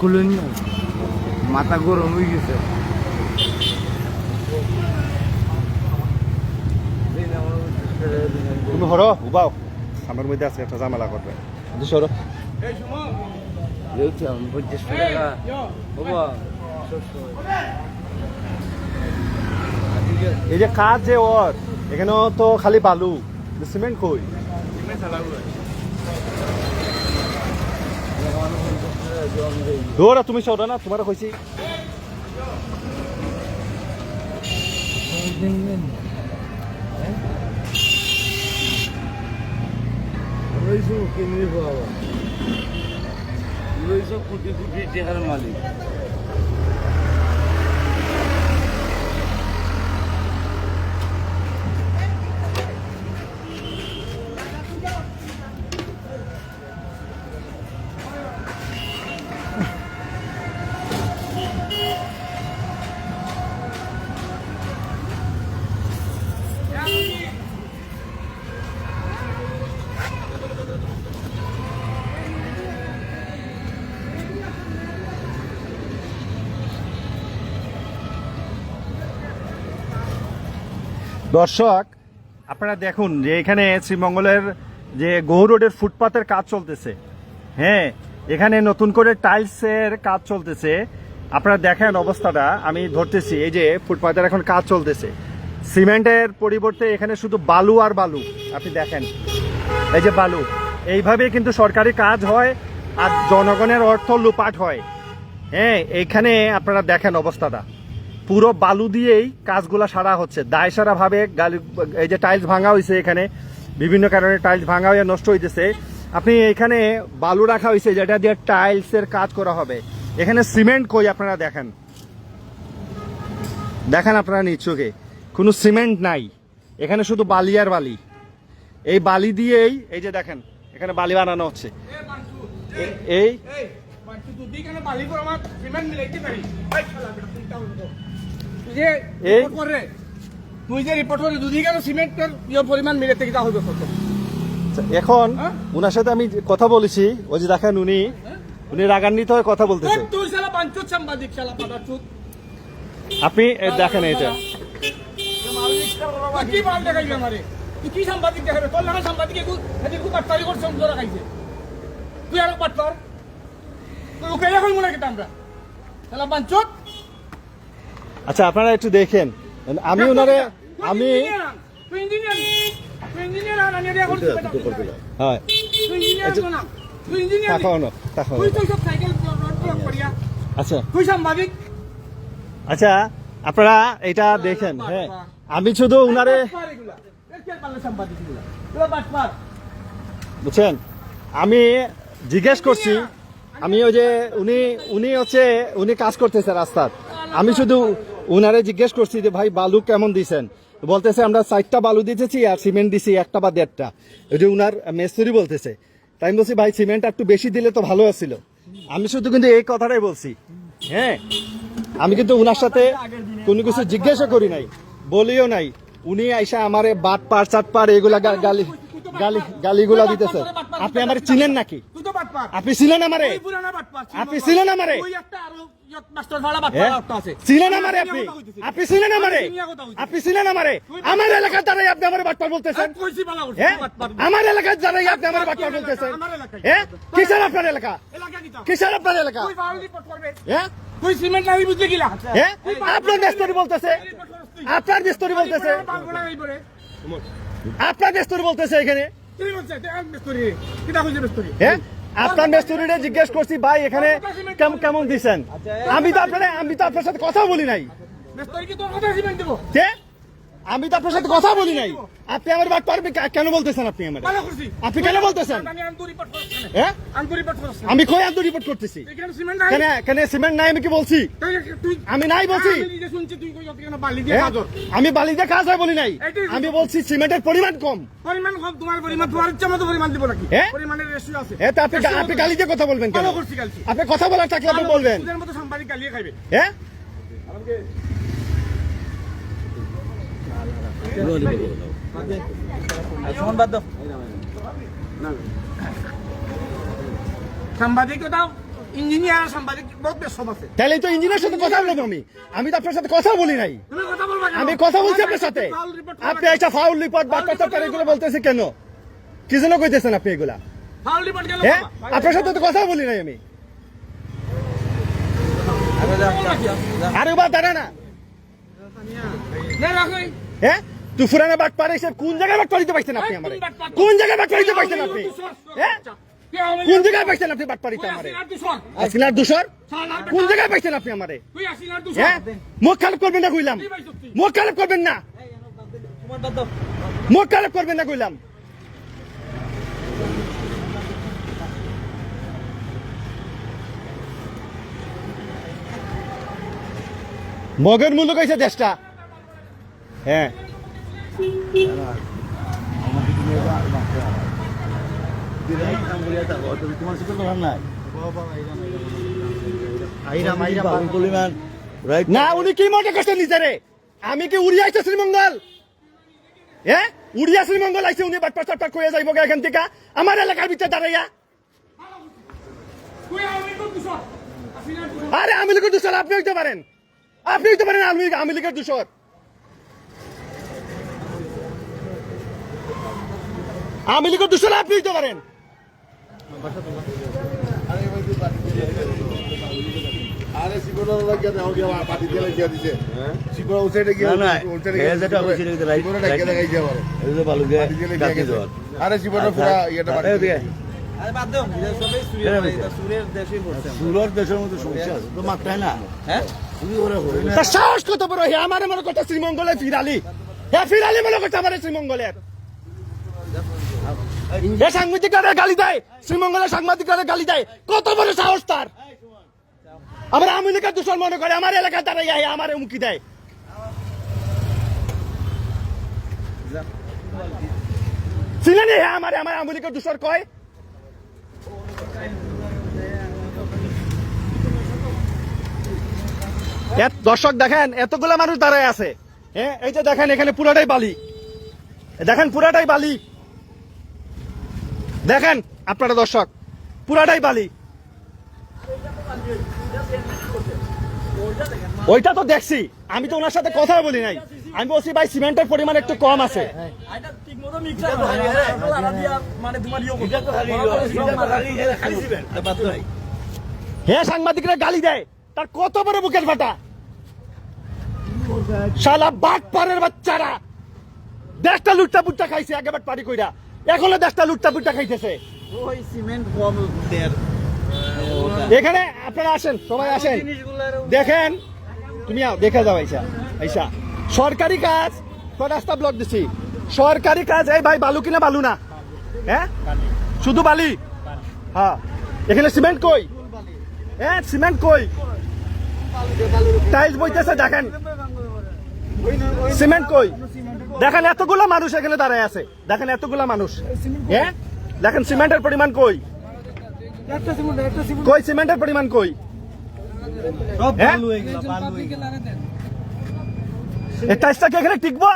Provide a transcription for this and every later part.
খুলুন মাথা গরম হয়ে গেছে। তুমি হরো উবাও। আমার মধ্যে আছে একটা ঝামেলা করবে। পঞ্চাশ টাকা। এই যে কাজ যে ওর এখানে তো খালি বালু সিমেন্ট কই। দৌড়া তুমি চৌদা না তোমার কইছি। রয়েছে কিনে রয়েছে কোটি কোটি টাকার মালিক। দর্শক, আপনারা দেখুন যে এখানে শ্রীমঙ্গলের যে গৌর রোডের ফুটপাতের কাজ চলতেছে। হ্যাঁ এখানে নতুন করে টাইলসের কাজ চলতেছে। আপনারা দেখেন অবস্থাটা, আমি ধরতেছি, এই যে ফুটপাতের এখন কাজ চলতেছে। সিমেন্টের পরিবর্তে এখানে শুধু বালু আর বালু, আপনি দেখেন। এই যে বালু, এইভাবে কিন্তু সরকারি কাজ হয় আর জনগণের অর্থ লুপাট হয়। হ্যাঁ এইখানে আপনারা দেখেন অবস্থাটা। পুরো বালু দিয়েই কাজগুলো সারা হচ্ছে। দায় সারা ভাবে গালি, এই যে টাইলস ভাঙা হয়েছে এখানে, বিভিন্ন কারণে টাইলস ভাঙা হয়ে নষ্ট হইতেছে। আপনি এখানে বালু রাখা হয়েছে যেটা দিয়ে টাইলসের কাজ করা হবে। এখানে সিমেন্ট কই আপনারা দেখেন? দেখেন আপনারা নিচ্ছকে কোনো সিমেন্ট নাই। এখানে শুধু বালি আর বালি। এই বালি দিয়েই, এই যে দেখেন, এখানে বালি বানানো হচ্ছে। এই যে রিপোর্ট করে তুই যে রিপোর্ট করে দুধি কেন সিমেন্টের ইয়ে পরিমাণ মিলাতে কিটা হবে কত? এখন হ্যাঁ? ওনার সাথে আমি কথা বলেছি ওই যে দেখেন উনি উনি রাগান্বিত হয়ে কথা বলতেছে। তুই শালা সাংবাদিক শালা পাতা চুত। আপনি দেখেন এটা কি মাল দেখাইবি আমারে? তুই কি সাংবাদিক দেখাবে তোর লাগা সাংবাদিক এদিকে খুব বাটপারি করছে তোরা খাইছে তুই আরও বাটপার তুই ওকে এখন মনে কেটে আমরা শালা আচ্ছা আপনারা একটু দেখেন। আমি ওনারে আমি হ্যাঁ। করিয়া আচ্ছা আচ্ছা। আপনারা এটা দেখেন হ্যাঁ। আমি শুধু উনারে। বুঝছেন? আমি জিজ্ঞেস করছি আমি ওই যে উনি উনি হচ্ছে উনি কাজ করতেছে রাস্তার। আমি শুধু উনারে জিজ্ঞেস করছি যে, ভাই, বালু কেমন দিছেন? বলতেছে, আমরা চারটা বালু দিতেছি আর সিমেন্ট দিছি একটা বা দেড়টা। ওই যে উনার মেস্তুরি বলতেছে। তাই আমি বলছি, ভাই সিমেন্ট একটু বেশি দিলে তো ভালো আছিল। আমি শুধু কিন্তু এই কথাটাই বলছি। হ্যাঁ? আমি কিন্তু উনার সাথে কোনো কিছু জিজ্ঞাসা করি নাই, বলিও নাই। উনি আইসা আমারে বাট পার চাট পার এগুলা গালি গালি গালিগুলা দিতেছে। আপনি আমার চিনেন নাকি? তুই তো বাটপার। আপনি ছিলেন আমারে। আপনি ছিলেন আমারে? তুই একটা আরও ইয়ত মাস্টার ভাড়া বাটপার হ্যাঁ? ছিলেন আমারে আমি আপনি। আপনি ছিলেন আমারে? আমি আপনি ছিলেন আমারে? আমার এলাকার দ্বারাই আপনি আমার বাটপার বলতেছেন? হ্যাঁ। আমার এলাকার দ্বারাই আপনি আমার বাটপার বলতেছেন? হ্যাঁ? কিসের আপনার এলাকা? এলাকা কিসের আপনার এলাকা? তুই রিপোর্ট করবে। হ্যাঁ? তুই সিমেন্ট বুঝলি কিলা? হ্যাঁ আপনার বলতেছে। দেস্তরি বলতেছে। আপনার মেস্তুরি বলতেছে এখানে? হ্যাঁ? আপনার মেস্তুরি জিজ্ঞেস করছি ভাই এখানে কেমন দিচ্ছেন দিছেন আমি তো আপনার আমি তো আপনার সাথে কথা বলি নাই। আমি তো আপনার সাথে কথা বলি নাই। আপনি আমার বাট পারবে কেন বলতেছেন আপনি আমার। আপনি কেন বলতেছেন? আমি কই আন্ত রিপোর্ট করতেছি? সিমেন্ট নাই। কেন সিমেন্ট নাই আমি কি বলছি? আমি নাই বলছি। আমি বালি দিয়ে কাজ হয় বলি নাই। আমি বলছি সিমেন্টের পরিমাণ কম। পরিমাণ কম তোমার পরিমাণ তোমার ইচ্ছা মতো পরিমাণ দিব নাকি? পরিমাণের রেশিও আছে। হ্যাঁ আপনি আপনি গালি দিয়ে কথা বলবেন কেন। আপনি কথা বলার থাকলে আপনি বলবেন। মতো সাংবাদিক গালিয়ে খাইবে। হ্যাঁ ইঞ্জিনিয়ার সাংবাদিক বহুত ব্যস্ত আছে তাহলে তো ইঞ্জিনিয়ার সাথে কথা আমি। আমি তো আপনার সাথে কথা বলি নাই? আমি কথা বলছি আপনার সাথে। আপনি একটা ফাউল রিপোর্ট বার্তা চাপ্টার এগুলো বলতেছি কেন? কি জন্য কইতেছেন আপনি এগুলা? হ্যাঁ আপনার সাথে তো কথা বলি নাই আমি। আরে বা দাঁড়া না। না হ্যাঁ তুই ফুরানা বাট পারে কোন জায়গায় বাট পারিতে পাইছেন আপনি আমারে? কোন জায়গায় বাট পারিতে পাইছেন আপনি? হ্যাঁ? কোন জায়গায় পাইছেন আপনি বাট পারিতে আমারে? আসিনার কোন জায়গায় পাইছেন আপনি আমারে? হ্যাঁ? মুখ খারাপ করবেন না কইলাম। মুখ খারাপ করবেন না। মুখ খারাপ করবেন না কইলাম। মগের মূল্য কইছে দেশটা। হ্যাঁ। না উনি কি মনে করছেন নিজেরে? আমি কি উড়িয়া আইছে শ্রীমঙ্গল? হ্যাঁ উড়িয়া শ্রীমঙ্গল আইছে উনি বাটপাট চাটপাট করে যাইব এখান থেকে। আমার এলাকার ভিতরে দাঁড়াইয়া। আরে আমি লিখের দূষর আপনি হইতে পারেন। আপনি হইতে পারেন আমি দূষর আমি লিখের দূষর আপনি হইতে পারেন আরে শিবরা লাগিয়ে দাও কি আমার পাটি দিয়ে লাগিয়ে দিছে শিবরা উঠে গিয়ে না, না, উঠে হ্যাঁ, যেটা হয়েছে এটা right, শিবরা লাগিয়ে right. লাগাই যাবে এই যে ভালো গে পাটি দিয়ে লাগিয়ে কাটি গেছে। দেওয়ার। আরে পুরা ইয়েটা হ্যাঁ? সাহস কত বড়? হে আমার মনে করতে শ্রীমঙ্গলে ফিরালি। হ্যাঁ ফিরালি মনে করতে আমার শ্রীমঙ্গলের। এ সাংবাদিকরা গালি দেয়, শ্রীমঙ্গলের সাংবাদিকরা গালি দেয়। কত বড় সাহস তার? আমার আওয়ামী লীগের দূষণ মনে করে, আমার এলাকায় তারা ইয়া আমার মুখি দেয়। চিনেনি? হ্যাঁ আমার আমার আওয়ামী দূষণ কয়? দর্শক দেখেন, এতগুলো মানুষ দাঁড়ায় আছে। হ্যাঁ এই যে দেখেন, এখানে পুরাটাই বালি। দেখেন, পুরাটাই বালি। দেখেন, আপনারা দর্শক, পুরাটাই বালি। ওইটা তো দেখছি। আমি তো ওনার সাথে কথা বলি নাই। আমি বলছি, ভাই, সিমেন্টের পরিমাণ একটু কম আছে। হয়, সাংবাদিকরা গালি দেয়। তার কত বড় বুকের ফাটা। শালা বাট পারের বাচ্চারা। দেশটা লুটটা পুট্টা খাইছে, একেবারে পারি কইরা। এখনও দেশটা লুটটা পুট্টা খাইতেছে। ওই সিমেন্ট কম এখানে আপনারা আসেন সবাই আসেন। দেখেন তুমি দেখা যাও আইসা আইসা। সরকারি কাজ তো রাস্তা ব্লক দিছি। সরকারি কাজ এই ভাই বালু কিনা বালু না? হ্যাঁ? শুধু বালি? হ্যাঁ। এখানে সিমেন্ট কই? হ্যাঁ সিমেন্ট কই? টাইলস বইতেছে দেখেন। সিমেন্ট কই? দেখেন এতগুলো মানুষ এখানে দাঁড়ায় আছে। দেখেন এতগুলো মানুষ। হ্যাঁ দেখেন সিমেন্টের পরিমাণ কই? কই সিমেন্টের পরিমাণ কই? এই টাইসটা কি এখানে টিকবো?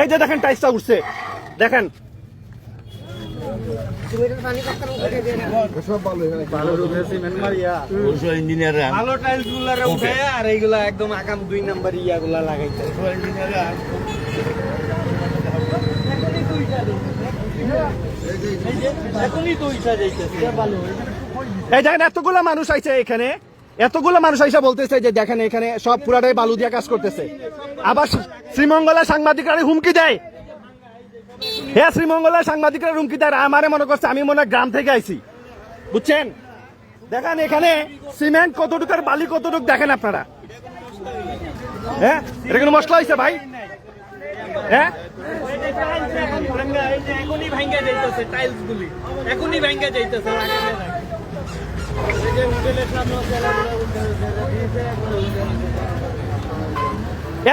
এই যে দেখেন টাইসটা উঠছে। দেখেন ভালো এখানে অবশ্য ইঞ্জিনিয়ার ভালো? টাইলস গুলারে উঠে আর এইগুলা একদম আগাম দুই নাম্বার ইয়াগুলা লাগাইছে। এখনই তো ইচ্ছা যাইতেছে। এই দেখেন এতগুলো মানুষ আইছে এখানে। এতগুলো মানুষ আইসা বলতেছে যে দেখেন এখানে সব পুরাটাই বালু দিয়া কাজ করতেছে। আবার শ্রীমঙ্গলের সাংবাদিকরা হুমকি দেয়। হ্যাঁ শ্রীমঙ্গলের সাংবাদিকরা হুমকি দেয়, আমারে মনে করছে, আমি মনে গ্রাম থেকে আইছি। বুঝছেন? দেখেন এখানে সিমেন্ট কতটুকু আর বালি কতটুকু দেখেন আপনারা। হ্যাঁ এটা কোনো মশলা হয়েছে ভাই?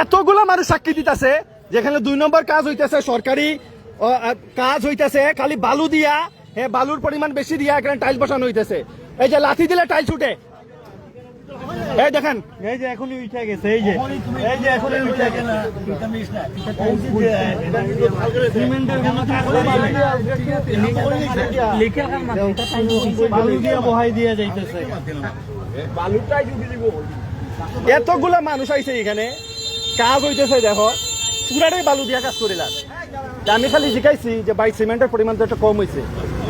এতগুলো মানুষ সাক্ষী দিতেছে, যেখানে দুই নম্বর কাজ হইতেছে সরকারি কাজ হইতেছে খালি বালু দিয়া হ্যাঁ বালুর পরিমাণ বেশি দিয়া এখানে টাইল বসানো হইতেছে। এই যে লাথি দিলে টাইলস উঠে। এই দেখেন। এই যে এখনই উঠে গেছে এই যে। এই যে এখনই উঠে গেছে। এতগুলা মানুষ আইছে এখানে। কাজ হইতেছে দেখো। পুরাটাই বালু দিয়া কাজ করিলাম। আমি খালি শিখাইছি যে বাই সিমেন্টের পরিমাণ তো একটু কম হয়েছে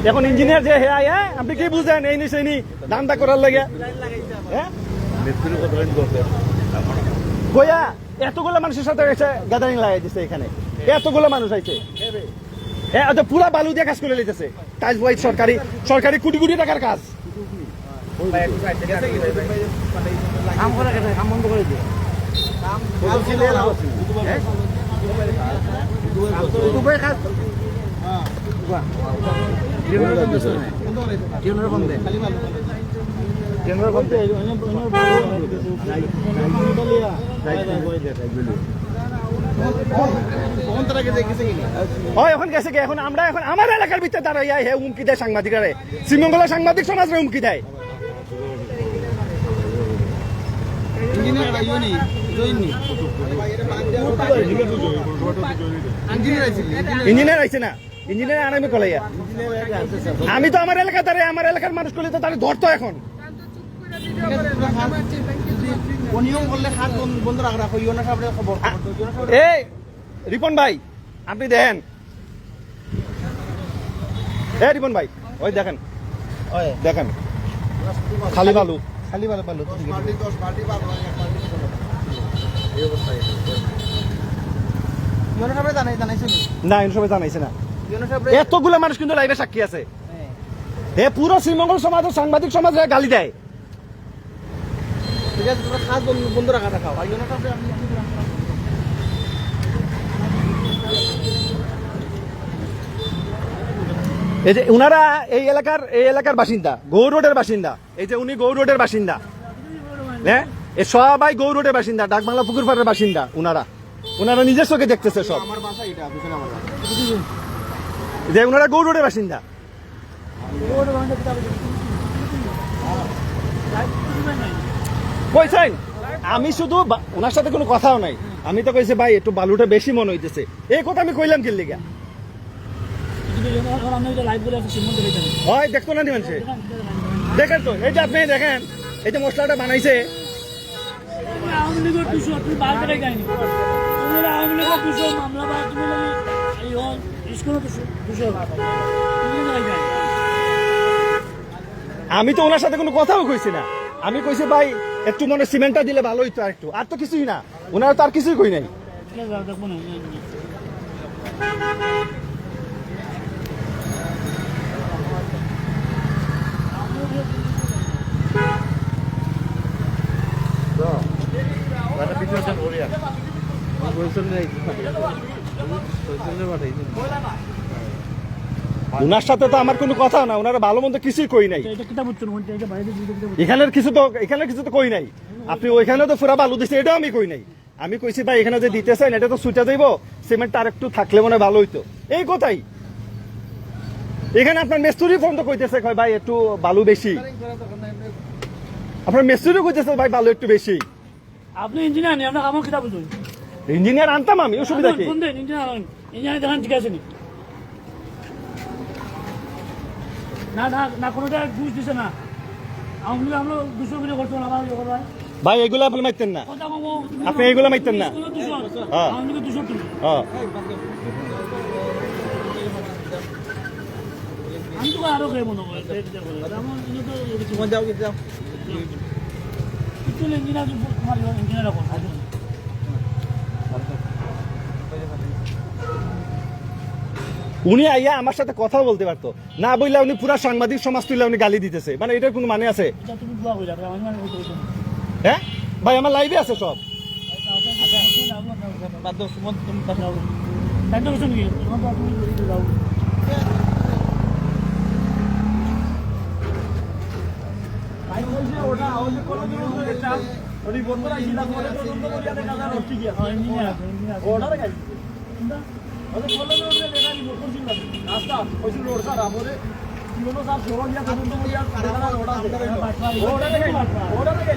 এখন ইঞ্জিনিয়ার যে হে আয় হ্যাঁ আপনি কি বুঝেন এই নিশ্চয় নি। ধান্দা করার লাগে। হ্যাঁ কইয়া এতগুলো মানুষের সাথে এসে গ্যাদারিং লাগাই দিছে এখানে। এতগুলো মানুষ আইছে। হ্যাঁ আচ্ছা পুরা বালু দিয়ে কাজ করে লিতেছে টাইলস ওয়াইজ সরকারি সরকারি কোটি কোটি টাকার কাজ। হয়, এখন গেছে এখন আমরা এখন আমার এলাকার ভিতরে দাঁড়াইয়া হে উমকি দেয় সাংবাদিকরা শ্রীমঙ্গলের সাংবাদিক সমাজ রে উমকি দেয়। ইঞ্জিনিয়ার আইছে না। ইঞ্জিনিয়ার আনামি কলাইয়া। আমি তো আমার এলাকা দাঁড়াই আমার এলাকার মানুষ করলে তো তাহলে ধরতো এখন। এই রিপন ভাই আপনি দেখেন। এ রিপন ভাই ওই দেখেন। দেখেন। খালি বালু। খালি ভালো পালো না? এই সবাই জানাইছে না। এতগুলো মানুষ কিন্তু লাইভে সাক্ষী আছে। হে পুরো শ্রীমঙ্গল সমাজ ও সাংবাদিক সমাজ গালি দেয়। ঠিক আছে তোমরা হাত বন্ধ রাখা রাখাও আর ইউনা আপনি এই যে উনারা এই এলাকার এই এলাকার বাসিন্দা গৌর রোডের বাসিন্দা। এই যে উনি গৌর রোডের বাসিন্দা। হ্যাঁ? এ সবাই গৌর রোডের বাসিন্দা ডাকবাংলা পুকুর পাড়ের বাসিন্দা উনারা। উনারা নিজের চোখে দেখতেছে সব। আমার বাসা এটা যে উনারা গৌর রোডের বাসিন্দা। কইছেন আমি শুধু ওনার সাথে কোনো কথাও নাই। আমি তো কইছি ভাই একটু বালুটা বেশি মনে হইতেছে। এই কথা আমি কইলাম কি লিগা? হয় দেখতো না দিবেন সে? দেখেন তো এই যে আপনি দেখেন এই যে মশলাটা বানাইছে। লীগের দুশো আওয়ামী লীগের মামলা বা তুমি এই দুশো দুশো। আমি তো ওনার সাথে কোনো কথাও কইছি না। আমি কইছি ভাই একটু মনে সিমেন্টটা দিলে ভালো হইতো আর একটু আর তো কিছুই না। ওনার তো আর কিছুই কই নাই ঠিক আছে দেখব না ওনার সাথে তো আমার কোনো কথা না ওনারা ভালো মন্দ কিছুই কই নাই। এখানের কিছু তো এখানের কিছু তো কই নাই। আপনি ওইখানে তো পুরা বালু দিচ্ছে এটাও আমি কই নাই। আমি কইছি ভাই এখানে যে দিতেছেন এটা তো সুইটা যাইব। সিমেন্ট আর একটু থাকলে মনে ভালো হইতো। এই কথাই। এখানে আপনার মেস্তুরি ফোন তো কইতেছে কয় ভাই একটু বালু বেশি। আপনার মেস্তুরি কইতেছে ভাই বালু একটু বেশি। আপনি ইঞ্জিনিয়ার নেই আপনার আমার কিতাব ইঞ্জিনিয়ার আনতাম আমি অসুবিধা কি? ইঞ্জিনিয়ার দেখেন ঠিক আছে নি? না না কোনোটা ঘুষ দিছে না। আওয়ামী আমরা দুশো মিলে করতো না আমার ইয়ে ভাই এগুলো আপনি মারতেন না। আপনি এইগুলো মারতেন না। দুশো হ্যাঁ। হ্যাঁ। আমি তো আরও খেয়ে মনে আমার তো তোমার যাও। যাও ইঞ্জিনিয়ার ইঞ্জিনিয়ার উনি আইয়া আমার সাথে কথা বলতে পারতো। না বললে উনি পুরা সাংবাদিক সমাজ তুলে উনি গালি দিতেছে। মানে এটার কোনো মানে আছে? হ্যাঁ? ভাই, আমার লাইভে আছে সব। বাদ দাও সুমন তুমি কথা বলো। তাই তো কিছু নাকি তোমার তো তুমি করে দাও জীবনও সব সরল দিয়া তদন্ত করিয়া ওটা থেকে ওটা থেকে